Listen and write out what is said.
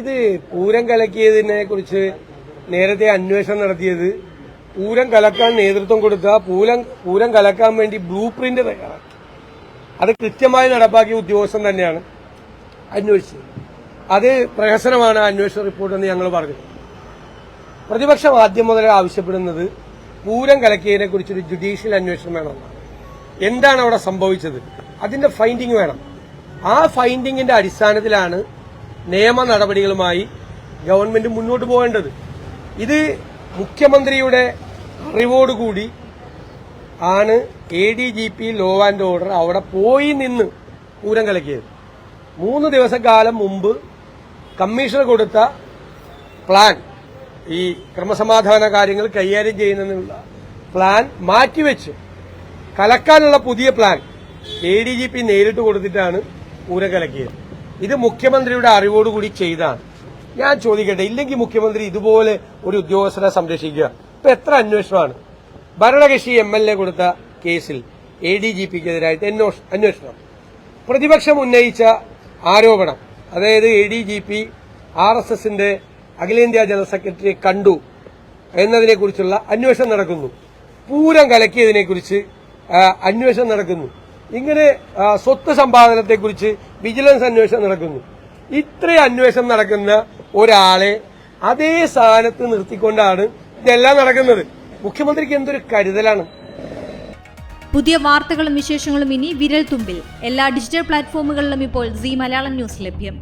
ഇത് പൂരം കലക്കിയതിനെ കുറിച്ച് നേരത്തെ അന്വേഷണം നടത്തിയത് പൂരം കലക്കാൻ നേതൃത്വം കൊടുത്ത പൂരം പൂരം കലക്കാൻ വേണ്ടി ബ്ലൂ പ്രിന്റ് തയ്യാറാക്കി. അത് കൃത്യമായി നടപ്പാക്കിയ ഉദ്യോഗസ്ഥൻ തന്നെയാണ് അന്വേഷിച്ചത്. അത് പ്രഹസനമാണ് അന്വേഷണ റിപ്പോർട്ട് എന്ന് ഞങ്ങൾ പറഞ്ഞു. പ്രതിപക്ഷം ആദ്യം മുതലേ ആവശ്യപ്പെടുന്നത് പൂരം കലക്കിയതിനെ കുറിച്ചൊരു ജുഡീഷ്യൽ അന്വേഷണം വേണമെന്നാണ് എന്താണ് അവിടെ സംഭവിച്ചത്? അതിന്റെ ഫൈൻഡിങ് വേണം. ആ ഫൈൻഡിങ്ങിന്റെ അടിസ്ഥാനത്തിലാണ് നിയമ നടപടികളുമായി ഗവൺമെന്റ് മുന്നോട്ട് പോകേണ്ടത്. ഇത് മുഖ്യമന്ത്രിയുടെ അറിവോടുകൂടി ആണ് A D G P law and order അവിടെ പോയി നിന്ന് പൂരം കലക്കിയത്. മൂന്ന് ദിവസക്കാലം മുമ്പ് കമ്മീഷണർ കൊടുത്ത പ്ലാൻ ഈ ക്രമസമാധാന കാര്യങ്ങൾ കൈകാര്യം ചെയ്യുന്നതിനുള്ള പ്ലാൻ മാറ്റിവെച്ച് കലക്കാനുള്ള പുതിയ plan A D G P നേരിട്ട് കൊടുത്തിട്ടാണ് പൂരം കലക്കിയത് ഇത് മുഖ്യമന്ത്രിയുടെ അറിവോടുകൂടി ചെയ്താണ്. ഞാൻ ചോദിക്കട്ടെ ഇല്ലെങ്കിൽ മുഖ്യമന്ത്രി ഇതുപോലെ ഒരു ഉദ്യോഗസ്ഥനെ സംരക്ഷിക്കുക. ഇപ്പൊ എത്ര അന്വേഷണമാണ്? ഭരണകക്ഷി എം എൽ എ കൊടുത്ത കേസിൽ എ ഡി ജി അന്വേഷണം. പ്രതിപക്ഷം ഉന്നയിച്ച ആരോപണം അതായത് A D G P R S എസിന്റെ അഖിലേന്ത്യാ ജനറൽ സെക്രട്ടറിയെ കണ്ടു എന്നതിനെക്കുറിച്ചുള്ള അന്വേഷണം നടക്കുന്നു. പൂരം കലക്കിയതിനെക്കുറിച്ച് അന്വേഷണം നടക്കുന്നു. ഇങ്ങനെ സ്വത്ത് സമ്പാദനത്തെക്കുറിച്ച് വിജിലൻസ് അന്വേഷണം നടക്കുന്നു. ഇത്രയും അന്വേഷണം നടക്കുന്ന ഒരാളെ അതേ സ്ഥാനത്ത് നിർത്തിക്കൊണ്ടാണ് ഇതെല്ലാം നടക്കുന്നത്. മുഖ്യമന്ത്രിക്ക് എന്തൊരു കരുതലാണ്? പുതിയ വാർത്തകളും വിശേഷങ്ങളും ഇനി വിരൽ തുമ്പിൽ എല്ലാ ഡിജിറ്റൽ പ്ലാറ്റ്ഫോമുകളിലും ഇപ്പോൾ സി മലയാളം ന്യൂസ് ലഭ്യം.